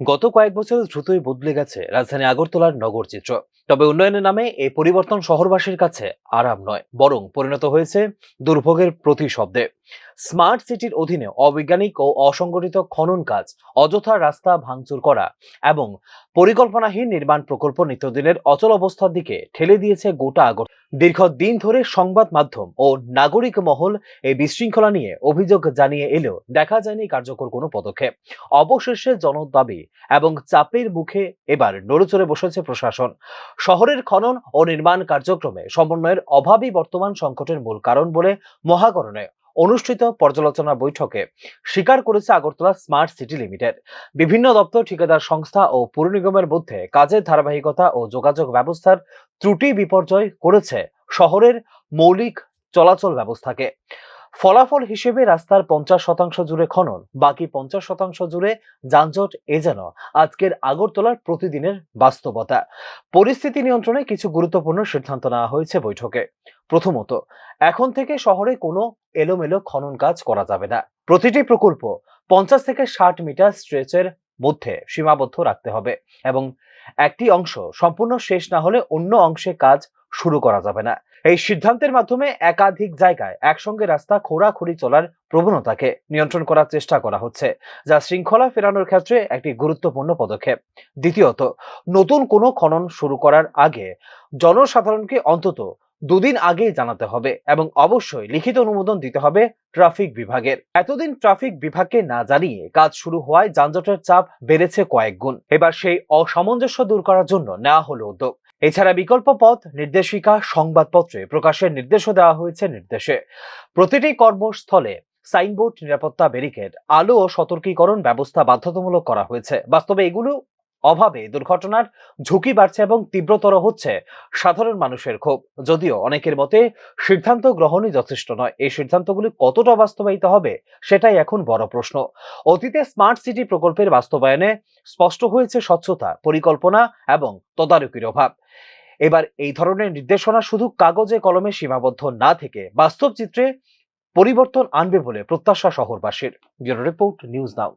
গত কয়েক বছর দ্রুতই বদলে গেছে রাজধানী আগরতলার নগর চিত্র। তবে উন্নয়নের নামে এই পরিবর্তন শহরবাসীর কাছে আরাম নয়, বরং পরিণত হয়েছে দুর্ভোগের প্রতিশব্দে। স্মার্ট সিটির অধীনে অবৈজ্ঞানিক ও অসংগঠিত খনন কাজ, অযথা রাস্তা ভাঙচুর করা এবং পরিকল্পনাহীন নির্মাণ প্রকল্প নিত্যদিনের অচল অবস্থার দিকে ঠেলে দিয়েছে গোটা আগর দীর্ঘদিন ধরে সংবাদ মাধ্যম ও নাগরিক মহল এই বিশৃঙ্খলা নিয়ে অভিযোগ জানিয়ে এলেও দেখা যায়নি কার্যকর কোনো পদক্ষেপ। অবশেষে জনদাবি এবং চাপের মুখে এবার নড়েচড়ে বসেছে প্রশাসন। শহরের খনন ও নির্মাণ কার্যক্রমে সমন্বয়ের অভাবই বর্তমান সংকটের মূল কারণ বলে মহাকরণে অনুষ্ঠিত পর্যালোচনা বৈঠকে স্বীকার করেছে আগরতলা স্মার্ট সিটি লিমিটেড বিভিন্ন দপ্তর, ঠিকাদার সংস্থা ও পুর নিগমের মধ্যে কাজের ধারাবাহিকতা ও যোগাযোগ ব্যবস্থার ত্রুটি বিপর্যয় করেছে শহরের মৌলিক চলাচল ব্যবস্থাকে। ফলাফল হিসেবে রাস্তার পঞ্চাশ শতাংশ জুড়ে খনন, বাকি পঞ্চাশ শতাংশ জুড়ে যানজট এ যেন আজকের আগরতলার প্রতিদিনের বাস্তবতা। পরিস্থিতি নিয়ন্ত্রণে কিছু গুরুত্বপূর্ণ সিদ্ধান্ত নেওয়া হয়েছে বৈঠকে। প্রথমত, এখন থেকে শহরে কোনো এলোমেলো খনন কাজ করা যাবে না। প্রতিটি প্রকল্প পঞ্চাশ থেকে ষাট মিটার স্ট্রেচের মধ্যে সীমাবদ্ধ রাখতে হবে এবং একটি অংশ সম্পূর্ণ শেষ না হলে অন্য অংশে কাজ শুরু করা যাবে না। এই সিদ্ধান্তের মাধ্যমে একাধিক জায়গায় একসঙ্গে রাস্তা খোঁড়াখুড়ি চলার প্রবণতাকে নিয়ন্ত্রণ করার চেষ্টা করা হচ্ছে, যা শৃঙ্খলা ফেরানোর ক্ষেত্রে একটি গুরুত্বপূর্ণ পদক্ষেপ। দ্বিতীয়ত, নতুন কোনো খনন শুরু করার আগে জনসাধারণকে অন্তত দুদিন আগেই জানাতে হবে এবং অবশ্যই লিখিত অনুমোদন দিতে হবে ট্রাফিক বিভাগের। এতদিন ট্রাফিক বিভাগকে না জানিয়ে কাজ শুরু হওয়ায় যানজটের চাপ বেড়েছে কয়েক গুণ। এবার সেই অসামঞ্জস্য দূর করার জন্য নেওয়া হলো উদ্যোগ। এছাড়া বিকল্প পথ, নির্দেশিকা, সংবাদপত্রে প্রকাশের নির্দেশও দেওয়া হয়েছে নির্দেশে। প্রতিটি কর্মস্থলে সাইনবোর্ড, নিরাপত্তা ব্যারিকেড, আলো ও সতর্কীকরণ ব্যবস্থা বাধ্যতামূলক করা হয়েছে। বাস্তবে এগুলো অভাবে দুর্ঘটনার ঝুঁকি বাড়ছে এবং তীব্রতর হচ্ছে সাধারণ মানুষের ক্ষোভ। যদিও অনেকের মতে সিদ্ধান্ত গ্রহণই যথেষ্ট নয়। এই সিদ্ধান্তগুলি কতটা বাস্তবায়িত হবে সেটাই এখন বড় প্রশ্ন। অতীতে স্মার্ট সিটি প্রকল্পের বাস্তবায়নে স্পষ্ট হয়েছে স্বচ্ছতা, পরিকল্পনা এবং তদারকির অভাব। এবার এই ধরনের নির্দেশনা শুধু কাগজে, কলমে সীমাবদ্ধ না থেকে বাস্তব চিত্রে পরিবর্তন আনবে বলে প্রত্যাশা শহরবাসীর। Bureau report, news now.